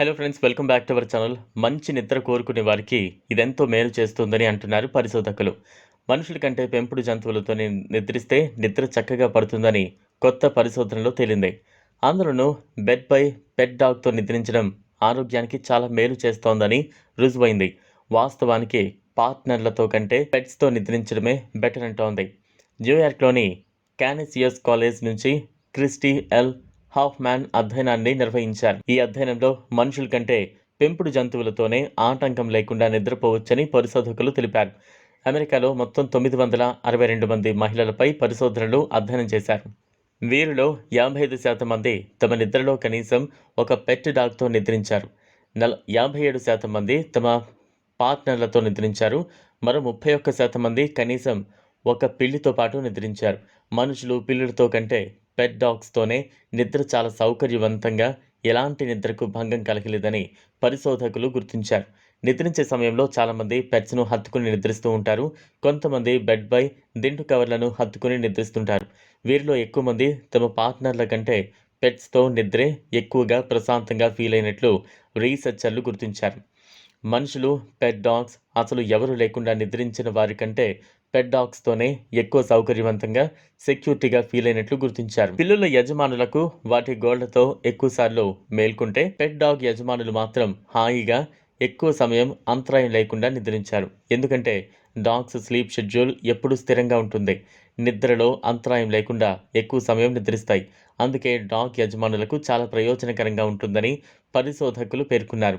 Hello friends welcome back to our channel. మంచి నిద్ర కోరుకునే వారికి ఇదెంతో మేలు చేస్తుందని అంటున్నారు పరిశోధకులు. మనుషుల కంటే పెంపుడు జంతువులతో నిద్రిస్తే నిద్ర చక్కగా పడుతుందని కొత్త పరిశోధనలో తేలింది. అందులోనూ బెడ్ పై పెట్ డాగ్తో నిద్రించడం ఆరోగ్యానికి చాలా మేలు చేస్తోందని రుజువైంది. వాస్తవానికి పార్ట్నర్లతో కంటే పెట్స్తో నిద్రించడమే బెటర్ అంటోంది. న్యూయార్క్లోని క్యానిసియస్ కాలేజ్ నుంచి క్రిస్టీ ఎల్. హాఫ్మ్యాన్ అధ్యయనాన్ని నిర్వహించారు. ఈ అధ్యయనంలో మనుషుల కంటే పెంపుడు జంతువులతోనే ఆటంకం లేకుండా నిద్రపోవచ్చని పరిశోధకులు తెలిపారు. అమెరికాలో మొత్తం తొమ్మిది వందల అరవై రెండు మంది మహిళలపై పరిశోధనలు అధ్యయనం చేశారు. వీరిలో యాభై ఐదు శాతం మంది తమ నిద్రలో కనీసం ఒక పెట్ డాగ్తో నిద్రించారు. నల యాభై ఏడు శాతం మంది తమ పార్ట్నర్లతో నిద్రించారు. మరో ముప్పై ఒక్క శాతం మంది కనీసం ఒక పిల్లితో పాటు నిద్రించారు. మనుషులు పిల్లులతో కంటే పెట్ డాగ్స్తోనే నిద్ర చాలా సౌకర్యవంతంగా ఎలాంటి నిద్రకు భంగం కలగలేదని పరిశోధకులు గుర్తించారు. నిద్రించే సమయంలో చాలామంది పెట్స్ను హత్తుకుని నిద్రిస్తూ ఉంటారు. కొంతమంది బెడ్ బై దిండు కవర్లను హత్తుకుని నిద్రిస్తుంటారు. వీరిలో ఎక్కువ మంది తమ పార్ట్నర్ల కంటే పెట్స్తో నిద్రే ఎక్కువగా ప్రశాంతంగా ఫీల్ అయినట్లు రీసెర్చర్లు గుర్తించారు. మనుషులు పెట్ డాగ్స్ అసలు ఎవరు లేకుండా నిద్రించిన వారి కంటే పెట్ డాగ్స్తోనే ఎక్కువ సౌకర్యవంతంగా సెక్యూరిటీగా ఫీల్ అయినట్లు గుర్తించారు. పిల్లుల యజమానులకు వాటి గోళ్ళతో ఎక్కువసార్లు మేల్కొంటే పెట్ డాగ్ యజమానులు మాత్రం హాయిగా ఎక్కువ సమయం అంతరాయం లేకుండా నిద్రించారు. ఎందుకంటే డాగ్స్ స్లీప్ షెడ్యూల్ ఎప్పుడూ స్థిరంగా ఉంటుంది. నిద్రలో అంతరాయం లేకుండా ఎక్కువ సమయం నిద్రిస్తాయి. అందుకే డాగ్ యజమానులకు చాలా ప్రయోజనకరంగా ఉంటుందని పరిశోధకులు పేర్కొన్నారు.